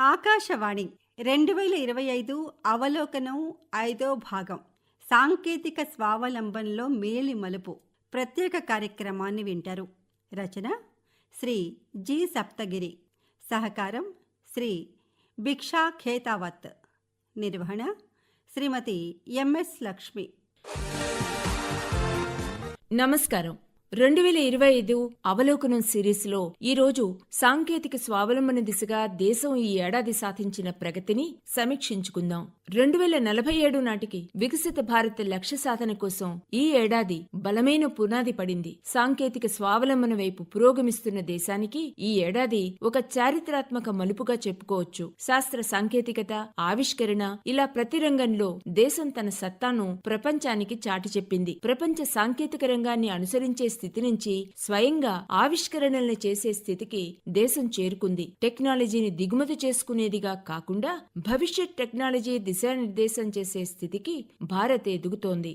ఆకాశవాణి రెండు వేల ఇరవై ఐదు అవలోకనం ఐదో భాగం. సాంకేతిక స్వావలంబనలో మేలి మలుపు ప్రత్యేక కార్యక్రమాన్ని వింటారు. రచన శ్రీ జి సప్తగిరి. సహకారం శ్రీ భిక్షా ఖేతావత్. నిర్వహణ శ్రీమతి ఎంఎస్ లక్ష్మి. నమస్కారం. రెండు వేల ఇరవై ఐదు అవలోకనం సిరీస్లో ఈరోజు సాంకేతిక స్వావలంబన దిశగా దేశం ఈ ఏడాది సాధించిన ప్రగతిని సమీక్షించుకుందాం. రెండు వేల నలభై ఏడు నాటికి వికసిత భారత్ లక్ష్య సాధన కోసం ఈ ఏడాది బలమైన పునాది పడింది. సాంకేతిక స్వావలంబన వైపు పురోగమిస్తున్న దేశానికి ఈ ఏడాది ఒక చారిత్రాత్మక మలుపుగా చెప్పుకోవచ్చు. శాస్త్ర సాంకేతికత ఆవిష్కరణ ఇలా ప్రతి రంగంలో దేశం తన సత్తాను ప్రపంచానికి చాటి చెప్పింది ప్రపంచ సాంకేతిక రంగాన్ని అనుసరించే స్థితి నుంచి స్వయంగా ఆవిష్కరణల్ని చేసే స్థితికి దేశం చేరుకుంది. టెక్నాలజీని దిగుమతి చేసుకునేదిగా కాకుండా భవిష్యత్ టెక్నాలజీ దిశానిర్దేశం చేసే స్థితికి భారత్ ఎదుగుతోంది.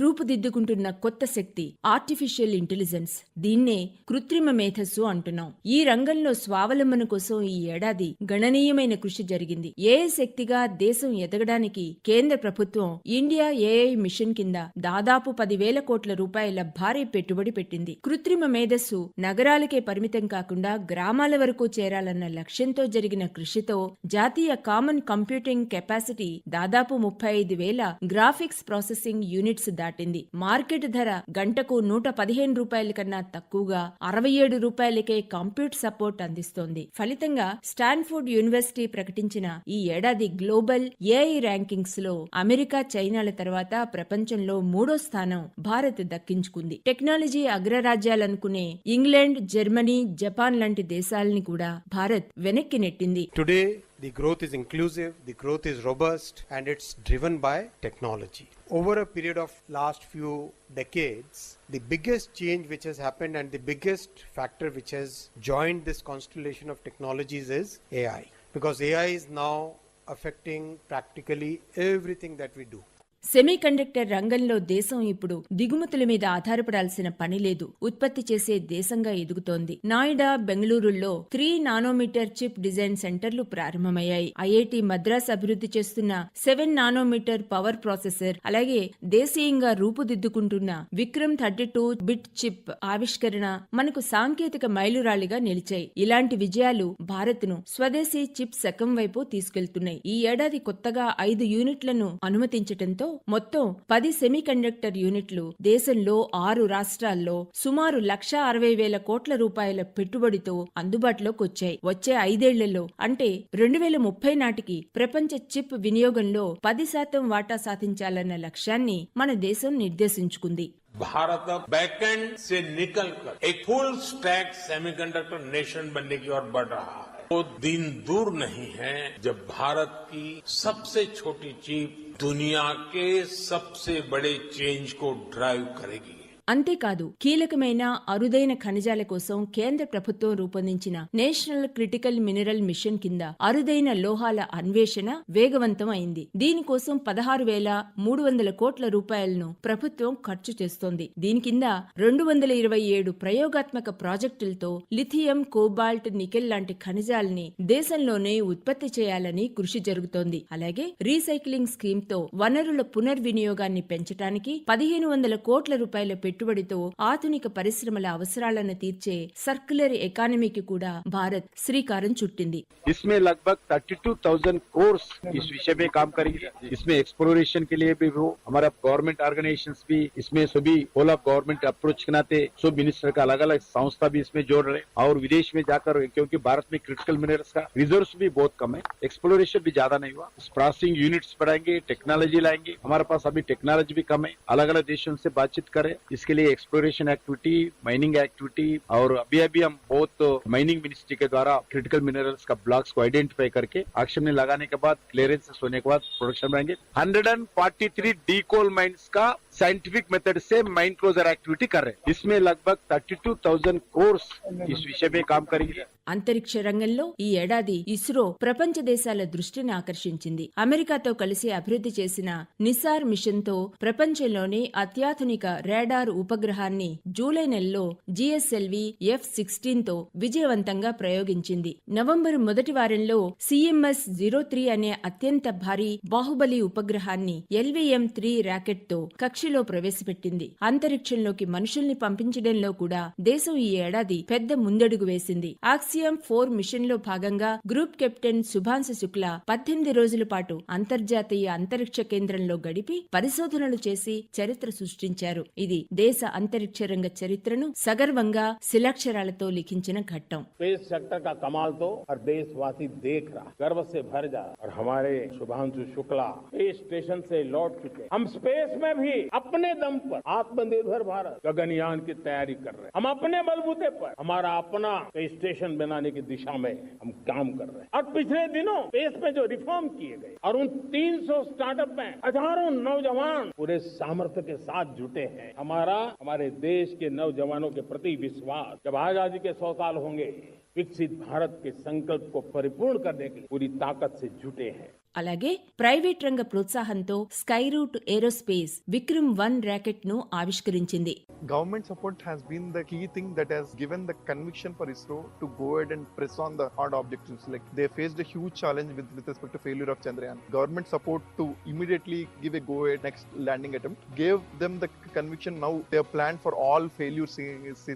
రూపుదిద్దుకుంటున్న కొత్త శక్తి ఆర్టిఫిషియల్ ఇంటెలిజెన్స్ దీన్నే కృత్రిమ మేధస్సు అంటున్నాం. ఈ రంగంలో స్వావలంబన కోసం ఈ ఏడాది గణనీయమైన కృషి జరిగింది. ఏఐ శక్తిగా దేశం ఎదగడానికి కేంద్ర ప్రభుత్వం ఇండియా ఏఐ మిషన్ కింద దాదాపు పదివేల కోట్ల రూపాయల భారీ పెట్టుబడి పెట్టింది. కృత్రిమ మేధస్సు నగరాలకే పరిమితం కాకుండా గ్రామాల వరకు చేరాలన్న లక్ష్యంతో జరిగిన కృషితో జాతీయ కామన్ కంప్యూటింగ్ కెపాసిటీ దాదాపు ముప్పై ఐదు వేల గ్రాఫిక్స్ ప్రాసెసింగ్ యూనిట్స్ దాటింది. మార్కెట్ ధర గంటకు నూట పదిహేను రూపాయల కన్నా తక్కువగా అరవై ఏడు రూపాయలకే కంప్యూట్ సపోర్ట్ అందిస్తోంది. ఫలితంగా స్టాన్ఫోర్డ్ యూనివర్సిటీ ప్రకటించిన ఈ ఏడాది గ్లోబల్ ఏఐ ర్యాంకింగ్స్లో అమెరికా చైనాల తర్వాత ప్రపంచంలో మూడో స్థానం భారత్ దక్కించుకుంది. టెక్నాలజీ అగ్రరాజ్యాలనుకునే ఇంగ్లాండ్ జర్మనీ జపాన్ లాంటి దేశాలని కూడా భారత్ వెనక్కి నెట్టింది. Today the growth is inclusive, the growth is robust, and it's driven by technology. Over a period of last few decades, the biggest change which has happened and the biggest factor which has joined this constellation of technologies is AI. Because AI is now affecting practically everything that we do. Semiconductor రంగంలో దేశం ఇప్పుడు దిగుమతుల మీద ఆధారపడాల్సిన పని లేదు. ఉత్పత్తి చేసే దేశంగా ఎదుగుతోంది. నాయిడా బెంగళూరులో త్రీ నానోమీటర్ చిప్ డిజైన్ సెంటర్లు ప్రారంభమయ్యాయి. ఐఐటి మద్రాస్ అభివృద్ధి చేస్తున్న సెవెన్ నానోమీటర్ పవర్ ప్రాసెసర్ అలాగే దేశీయంగా రూపుదిద్దుకుంటున్న Vikram thirty two bit chip ఆవిష్కరణ మనకు సాంకేతిక మైలురాలిగా నిలిచాయి. ఇలాంటి విజయాలు భారత్ను స్వదేశీ చిప్ శకం వైపు తీసుకెళ్తున్నాయి. ఈ ఏడాది కొత్తగా ఐదు యూనిట్లను అనుమతించటంతో మొత్తం పది సెమీకండక్టర్ యూనిట్లు దేశంలో ఆరు రాష్ట్రాల్లో సుమారు లక్ష అరవై వేల కోట్ల రూపాయల పెట్టుబడితో అందుబాటులోకి వచ్చాయి వచ్చే ఐదేళ్లలో అంటే రెండు వేల ముప్పై నాటికి ప్రపంచ చిప్ వినియోగంలో పది శాతం వాటా సాధించాలన్న లక్ష్యాన్ని మన దేశం నిర్దేశించుకుంది भारत अब बैकएंड से निकलकर एक फुल स्टैक सेमीकंडक्टर नेशन बनने की ओर बढ़ रहा है वो दिन दूर नहीं है जब भारत की सबसे छोटी चीप दुनिया के सबसे बड़े चेंज को ड्राइव करेगी। అంతేకాదు కీలకమైన అరుదైన ఖనిజాల కోసం కేంద్ర ప్రభుత్వం రూపొందించిన నేషనల్ క్రిటికల్ మినరల్ మిషన్ కింద అరుదైన లోహాల అన్వేషణ వేగవంతం అయింది దీనికోసం పదహారు వేల మూడు వందల కోట్ల రూపాయలను ప్రభుత్వం ఖర్చు చేస్తోంది. దీని కింద రెండు వందల ఇరవై ఏడు ప్రయోగాత్మక ప్రాజెక్టులతో లిథియం కోబాల్ట్ నికెల్ లాంటి ఖనిజాలని దేశంలోనే ఉత్పత్తి చేయాలని కృషి జరుగుతోంది. అలాగే రీసైక్లింగ్ స్కీమ్తో వనరుల పునర్వినియోగాన్ని పెంచడానికి పదిహేను వందల కోట్ల రూపాయల పెట్టుబడితో ఆధునిక పరిశ్రమల అవసరాలను తీర్చే సర్క్యులర్ ఎకానమీకి కూడా భారత్ శ్రీకారం చుట్టింది इसमें लगभग 32,000 कोर्स इस विषय में काम करेंगे इसमें एक्सप्लोरेशन के लिए भी वो हमारा गवर्नमेंट ऑर्गेनाइजेशंस भी इसमें सभी होल ऑफ गवर्नमेंट अप्रोच के नाते सब मिनिस्टर का अलग अलग संस्था भी इसमें जोड़ रहे हैं और विदेश में जाकर क्योंकि भारत में क्रिटिकल मिनरल्स का रिजर्व भी बहुत कम है एक्सप्लोरेशन भी ज्यादा नहीं हुआ प्रोसेसिंग यूनिट्स बढ़ाएंगे टेक्नोलॉजी लाएंगे हमारे पास अभी टेक्नोलॉजी भी कम है अलग अलग देशों से बातचीत करें इसके लिए एक्सप्लोरेशन एक्टिविटी माइनिंग एक्टिविटी और अभी अभी हम बहुत माइनिंग मिनिस्ट्री के द्वारा क्रिटिकल मिनरल्स का ब्लॉक्स को आइडेंटिफाई करके एक्शन में लगाने के बाद क्लियरेंस होने के बाद प्रोडक्शन रहेंगे hundred and forty three the coal mines का साइंटिफिक मेथड से माइंड क्लोजर एक्टिविटी कर रहे हैं इसमें लगभग 32,000 कोर्स इस विषय में काम करेंगे అంతరిక్ష రంగంలో ఈ ఏడాది ఇస్రో ప్రపంచ దేశాల దృష్టిని ఆకర్షించింది అమెరికాతో కలిసి అభివృద్ధి చేసిన నిసార్ మిషన్ తో ప్రపంచంలోనే అత్యాధునిక రాడార్ ఉపగ్రహాన్ని జూలై నెలలో జిఎస్ఎల్వి ఎఫ్ సిక్స్టీన్ తో విజయవంతంగా ప్రయోగించింది నవంబర్ మొదటి వారంలో సిఎంఎస్ జీరో త్రీ అనే అత్యంత భారీ బాహుబలి ఉపగ్రహాన్ని ఎల్విఎం త్రీ ర్యాకెట్ తో కక్షలో ప్రవేశపెట్టింది అంతరిక్షంలోకి మనుషుల్ని పంపించడంలో కూడా దేశం ఈ ఏడాది పెద్ద ముందడుగు వేసింది ఆక్సియం ఫోర్ మిషన్ లో భాగంగా గ్రూప్ కెప్టెన్ శుభాంశు శుక్లా పద్దెనిమిది రోజుల పాటు అంతర్జాతీయ అంతరిక్ష కేంద్రంలో గడిపి పరిశోధనలు చేసి చరిత్ర సృష్టించారు ఇది దేశ అంతరిక్ష రంగ చరిత్రను సగర్వంగా శిలాక్షరాలతో లిఖించిన ఘట్టం स्पेस सेक्टर का कमाल तो हर देशवासी देख रहा है। गर्व से भर जा और हमारे शुभांशु शुक्ला स्पेस स्टेशन से लौट चुके हम स्पेस में भी अपने दम पर आत्मनिर्भर भारत गगनयान की तैयारी कर रहे हैं। हम अपने बलबूते पर, हमारा अपना स्टेशन बनाने की दिशा में हम काम कर रहे हैं। और पिछले दिनों देश में जो रिफॉर्म किए गए, और उन 300 स्टार्टअप में हज़ारों नौजवान पूरे सामर्थ्य के साथ जुटे हैं। हमारा, हमारे देश के नौजवानों के प्रति विश्वास, जब आज़ादी के सौ साल होंगे, विकसित भारत के संकल्प को परिपूर्ण करने के लिए पूरी ताकत से जुटे हैं। అలాగే ప్రైవేట్ రంగ ప్రోత్సాహంతో స్కైరూట్ ఏరోస్పేస్ విక్రమ్ వన్ రాకెట్ను ఆవిష్కరించింది government support has been the key thing that has given the conviction for ISRO to go and press on the hard objectives like they faced a huge challenge with with respect to failure of Chandrayaan government support to immediately give a go and next landing attempt gave them the conviction now they plan for all failure see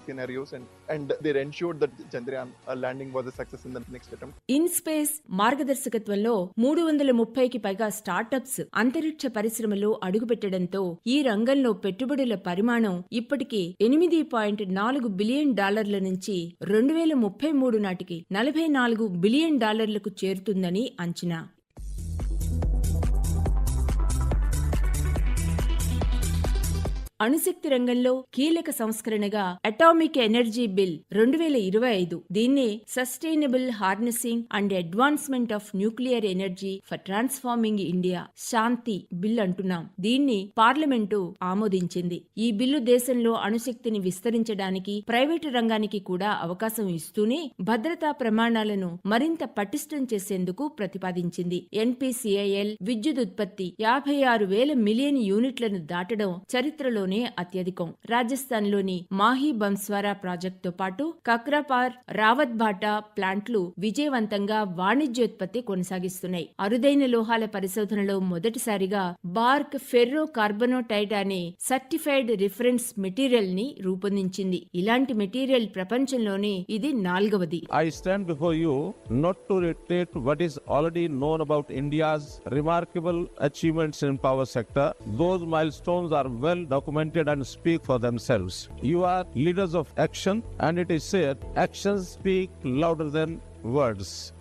scenarios and and they ensured that Chandrayaan landing was success in the next a in space మార్గదర్శకత్వంలో మూడు వందల ముప్పైకి పైగా startups అంతరిక్ష పరిశ్రమలో అడుగుపెట్టడంతో ఈ రంగంలో పెట్టుబడుల పరిమాణం ఇప్పటికీ ఎనిమిది పాయింట్ నాలుగు బిలియన్ డాలర్ల నుంచి రెండు వేల ముప్పై మూడు నాటికి నలభై నాలుగు బిలియన్ డాలర్లకు చేరుతుందని అంచనా. అణుశక్తి రంగంలో కీలక సంస్కరణగా అటామిక్ ఎనర్జీ బిల్ రెండు వేల ఇరవై ఐదు. దీన్నే sustainable harnessing and advancement of nuclear energy for transforming India Shanti bill అంటున్నాం. దీన్ని పార్లమెంటు ఆమోదించింది. ఈ బిల్లు దేశంలో అణుశక్తిని విస్తరించడానికి ప్రైవేటు రంగానికి కూడా అవకాశం ఇస్తూనే భద్రతా ప్రమాణాలను మరింత పటిష్టం చేసేందుకు ప్రతిపాదించింది. ఎన్పిసిఐఎల్ విద్యుత్ ఉత్పత్తి యాభై ఆరు వేల మిలియన్ యూనిట్లను దాటడం చరిత్రలో దేశంలోనే అత్యధికం. రాజస్థాన్లోని మాహీ బన్స్వారా ప్రాజెక్టుతో పాటు కక్రాపార్ రావత్ భాటా ప్లాంట్లు విజయవంతంగా వాణిజ్యోత్పత్తి కొనసాగిస్తున్నాయి. అరుదైన లోహాల పరిశోధనలో మొదటిసారిగా బార్క్ ఫెర్రో కార్బనోటైడ్ అనే సర్టిఫైడ్ రిఫరెన్స్ మెటీరియల్ని రూపొందించింది. ఇలాంటి మెటీరియల్ ప్రపంచంలోనే ఇది నాల్గవది. Before you not to not what is already known about India's remarkable achievements in power sector those milestones are well document and speak for themselves. You are leaders of action and it is said actions speak louder than words.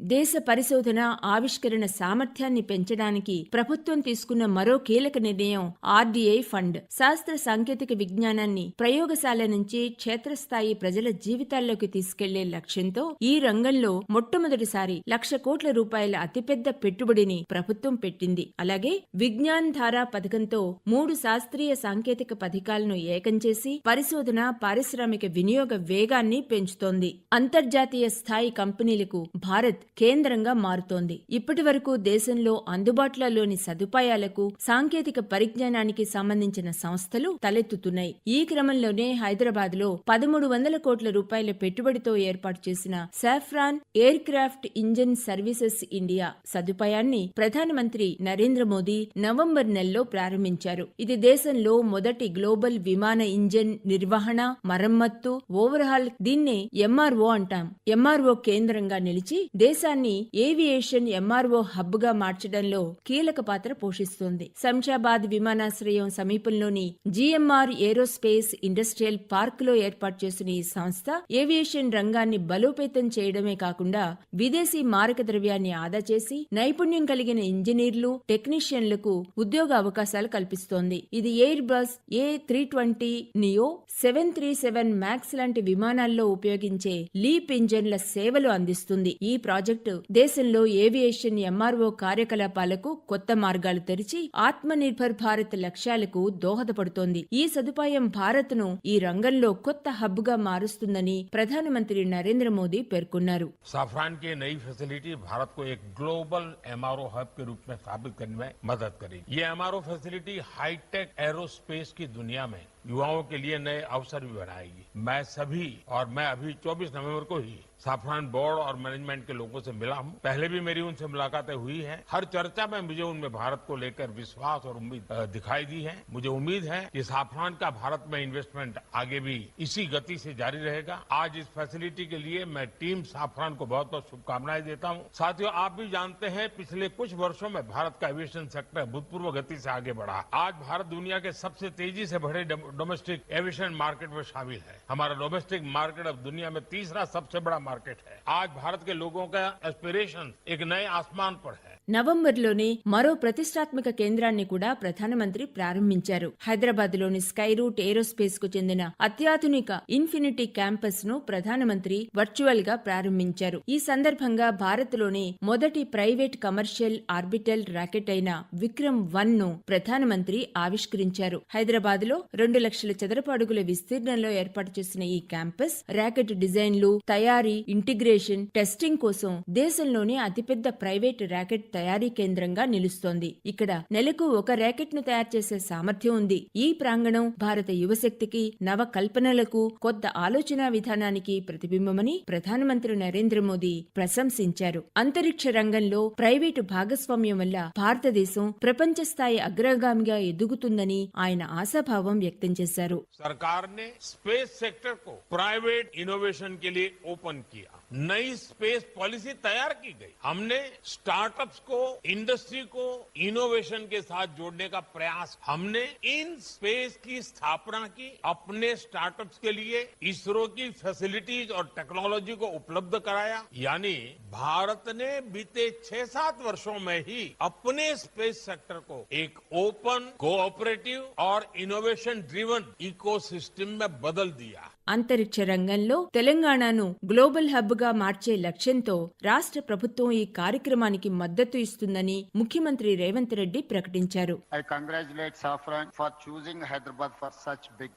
దేశ పరిశోధన ఆవిష్కరణ సామర్థ్యాన్ని పెంచడానికి ప్రభుత్వం తీసుకున్న మరో కీలక నిర్ణయం ఆర్డీఐ ఫండ్. శాస్త్ర సాంకేతిక విజ్ఞానాన్ని ప్రయోగశాల నుంచి క్షేత్రస్థాయి ప్రజల జీవితాల్లోకి తీసుకెళ్ళే లక్ష్యంతో ఈ రంగంలో మొట్టమొదటిసారి లక్ష కోట్ల రూపాయల అతిపెద్ద పెట్టుబడిని ప్రభుత్వం పెట్టింది. అలాగే విజ్ఞాన్ ధారా పథకంతో మూడు శాస్త్రీయ సాంకేతిక పథకాలను ఏకం చేసి పరిశోధన పారిశ్రామిక వినియోగ వేగాన్ని పెంచుతోంది. అంతర్జాతీయ స్థాయి కంపెనీలకు భారత్ కేంద్రంగా మారుతోంది. ఇప్పటి వరకు దేశంలో అందుబాటులోని సదుపాయాలకు సాంకేతిక పరిజ్ఞానానికి సంబంధించిన సంస్థలు తలెత్తుతున్నాయి. ఈ క్రమంలోనే హైదరాబాద్లో పదమూడు వందల కోట్ల రూపాయల పెట్టుబడితో ఏర్పాటు చేసిన Safran aircraft engine services India సదుపాయాన్ని ప్రధానమంత్రి నరేంద్ర మోదీ నవంబర్ నెలలో ప్రారంభించారు. ఇది దేశంలో మొదటి గ్లోబల్ విమాన ఇంజిన్ నిర్వహణ మరమ్మత్తు ఓవర్హాల్ దీన్నే ఎంఆర్ఓ అంటాం. ఎంఆర్ఓ కేంద్ర కేంద్రంగా నిలిచి దేశాన్ని ఏవియేషన్ ఎంఆర్ఓ హబ్గా మార్చడంలో కీలక పాత్ర పోషిస్తోంది. శంషాబాద్ విమానాశ్రయం సమీపంలోని జిఎంఆర్ ఏరోస్పేస్ ఇండస్ట్రియల్ పార్క్లో ఏర్పాటు చేసిన ఈ సంస్థ ఏవియేషన్ రంగాన్ని బలోపేతం చేయడమే కాకుండా విదేశీ మారక ద్రవ్యాన్ని ఆదా చేసి నైపుణ్యం కలిగిన ఇంజనీర్లు టెక్నీషియన్లకు ఉద్యోగ అవకాశాలు కల్పిస్తోంది. ఇది Airbus A three twenty neo seven three seven max లాంటి విమానాల్లో ఉపయోగించే లీప్ ఇంజన్ల సేవలు అందిస్తుంది ఈ ప్రాజెక్టు దేశంలో ఏవియేషన్ ఎంఆర్ఓ కార్యకలాపాలకు కొత్త మార్గాలు తెరిచి ఆత్మ నిర్భర్ భారత్ లక్ష్యాలకు దోహదపడుతోంది ఈ సదుపాయం భారత్ ను ఈ రంగంలో కొత్త హబ్ గా మారుస్తుందని ప్రధానమంత్రి నరేంద్ర మోదీ పేర్కొన్నారు साफरान की नई फैसिलिटी भारत को एक ग्लोबल एमआरओ हब के रूप में स्थापित करने में मदद करेगी ये एमआरओ फैसिलिटी हाईटेक एरोस्पेस की दुनिया में युवाओं के लिए नए अवसर भी बनाएगी मैं सभी और मैं अभी 24 नवंबर को ही साफरान बोर्ड और मैनेजमेंट के लोगों से मिला हूँ। पहले भी मेरी उनसे मुलाकातें हुई हैं। हर चर्चा में मुझे उनमें भारत को लेकर विश्वास और उम्मीद दिखाई दी है। मुझे उम्मीद है कि साफरान का भारत में इन्वेस्टमेंट आगे भी इसी गति से जारी रहेगा। आज इस फैसिलिटी के लिए मैं टीम साफरान को बहुत बहुत शुभकामनाएँ देता हूँ। साथियों, आप भी जानते हैं, पिछले कुछ वर्षों में भारत का एविएशन सेक्टर भूतपूर्व गति से आगे बढ़ा। आज भारत दुनिया के सबसे तेज़ी से बढ़े डोमेस्टिक एविएशन मार्केट में शामिल है हमारा डोमेस्टिक मार्केट अब दुनिया में तीसरा सबसे बड़ा मार्केट है आज भारत के लोगों का एस्पिरेशन एक नए आसमान पर है నవంబర్లోనే మరో ప్రతిష్టాత్మక కేంద్రాన్ని కూడా ప్రధానమంత్రి ప్రారంభించారు హైదరాబాద్ లోని స్కై రూట్ ఏరోస్పేస్ కు చెందిన అత్యాధునిక ఇన్ఫినిటీ క్యాంపస్ ను ప్రధానమంత్రి వర్చువల్ గా ప్రారంభించారు ఈ సందర్భంగా భారత్ లోని మొదటి ప్రైవేట్ కమర్షియల్ ఆర్బిటల్ రాకెట్ అయిన విక్రమ్ వన్ ను ప్రధానమంత్రి ఆవిష్కరించారు హైదరాబాద్ లో రెండు లక్షల చదరపు అడుగుల విస్తీర్ణంలో ఏర్పాటు చేసిన ఈ క్యాంపస్ ర్యాకెట్ డిజైన్లు తయారీ ఇంటిగ్రేషన్ టెస్టింగ్ కోసం దేశంలోనే అతిపెద్ద ప్రైవేట్ ర్యాకెట్ తయారీ కేంద్రంగా నిలుస్తోంది. ఇక్కడ నెలకు ఒక ర్యాకెట్ను తయారు చేసే సామర్థ్యం ఉంది. ఈ ప్రాంగణం భారత యువశక్తికి నవ కల్పనలకు కొత్త ఆలోచన విధానానికి ప్రతిబింబమని ప్రధానమంత్రి నరేంద్ర మోదీ ప్రశంసించారు. అంతరిక్ష రంగంలో ప్రైవేటు భాగస్వామ్యం వల్ల భారతదేశం ప్రపంచ స్థాయి అగ్రగామిగా ఎదుగుతుందని ఆయన ఆశాభావం వ్యక్తం చేశారు సర్కార్ నే స్పేస్ సెక్టర్ కో ప్రైవేట్ ఇన్నోవేషన్ కే లియే ఓపెన్ కియా नई स्पेस पॉलिसी तैयार की गई हमने स्टार्टअप्स को इंडस्ट्री को इनोवेशन के साथ जोड़ने का प्रयास हमने इन स्पेस की स्थापना की अपने स्टार्टअप्स के लिए इसरो की फैसिलिटीज और टेक्नोलॉजी को उपलब्ध कराया यानी भारत ने बीते छह सात वर्षों में ही अपने स्पेस सेक्टर को एक ओपन कोऑपरेटिव और इनोवेशन ड्रिवन इकोसिस्टम में बदल दिया అంతరిక్ష రంగంలో తెలంగాణను గ్లోబల్ హబ్ ఉద్యోగంగా మార్చే లక్ష్యంతో రాష్ట్ర ప్రభుత్వం ఈ కార్యక్రమానికి మద్దతు ఇస్తుందని ముఖ్యమంత్రి రేవంత్ రెడ్డి ప్రకటించారు. I congratulate Safran for choosing Hyderabad for such big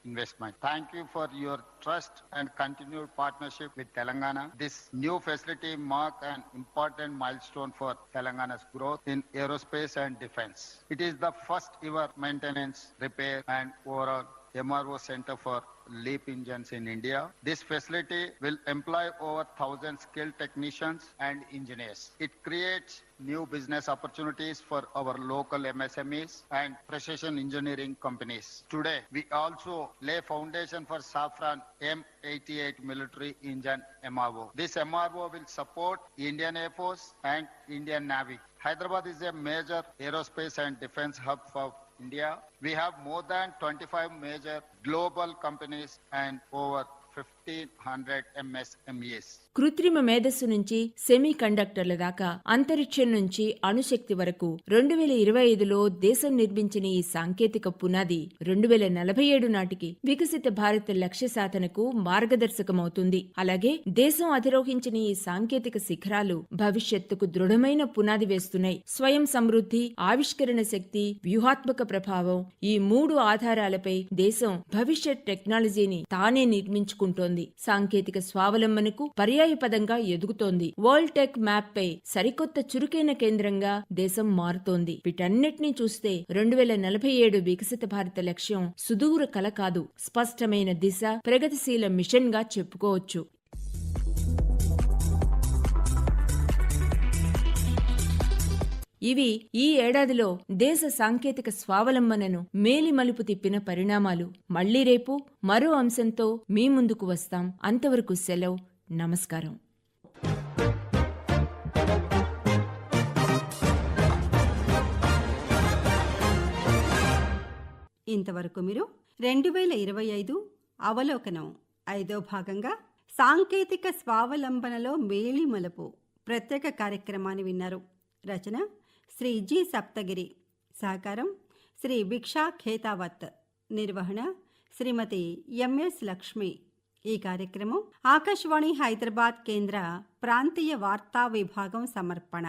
thank you for your trust and continued partnership with Telangana this new facility mark and important milestone Telangana growth in and defence it the first your maintenance repair and overall MRO center for LEAP engines in India. This facility will employ over 1,000 skilled technicians and engineers. It creates new business opportunities for our local MSMEs and precision engineering companies. Today, we also lay foundation for Safran M88 military engine MRO. This MRO will support Indian Air Force and Indian Navy. Hyderabad is a major aerospace and defense hub for India. We have more than 25 major global companies and over కృత్రిమ మేధస్సు నుంచి semi కండక్టర్ల దాకా అంతరిక్షం నుంచి అణుశక్తి వరకు రెండు వేల ఇరవై ఐదులో దేశం నిర్మించిన ఈ సాంకేతిక పునాది రెండు వేల నలభై ఏడు నాటికి వికసిత భారత్ లక్ష్య సాధనకు మార్గదర్శకమవుతుంది. అలాగే దేశం అధిరోహించిన ఈ సాంకేతిక శిఖరాలు భవిష్యత్తుకు దృఢమైన పునాది వేస్తున్నాయి. స్వయం సమృద్ధి ఆవిష్కరణ శక్తి వ్యూహాత్మక ప్రభావం ఈ మూడు ఆధారాలపై దేశం భవిష్యత్ టెక్నాలజీని తానే నిర్మించుకుంటుంది. సాంకేతిక స్వావలంబనకు పర్యాయపదంగా ఎదుగుతోంది. వరల్డ్ టెక్ మ్యాప్ పై సరికొత్త చురుకైన కేంద్రంగా దేశం మారుతోంది. వీటన్నిటినీ చూస్తే రెండు వేల నలభై ఏడు వికసిత భారత లక్ష్యం సుదూర కల కాదు స్పష్టమైన దిశ ప్రగతిశీల మిషన్గా చెప్పుకోవచ్చు. ఇవి ఈ ఏడాదిలో దేశ సాంకేతిక స్వావలంబనను మేలిమలుపు తిప్పిన పరిణామాలు. మళ్ళీ రేపు మరో అంశంతో మీ ముందుకు వస్తాం. అంతవరకు సెలవు. నమస్కారం. ఇంతవరకు మీరు రెండు వేల ఇరవై ఐదు అవలోకనం. ఐదో భాగంగా సాంకేతిక స్వావలంబనలో మేలిమలుపు ప్రత్యేక కార్యక్రమాన్ని విన్నారు. రచన శ్రీ జి సప్తగిరి. సహకారం శ్రీ భిక్షా ఖేతావత్. నిర్వహణ శ్రీమతి ఎంఎస్ లక్ష్మి. ఈ కార్యక్రమం ఆకాశవాణి హైదరాబాద్ కేంద్ర ప్రాంతీయ వార్తా విభాగం సమర్పణ.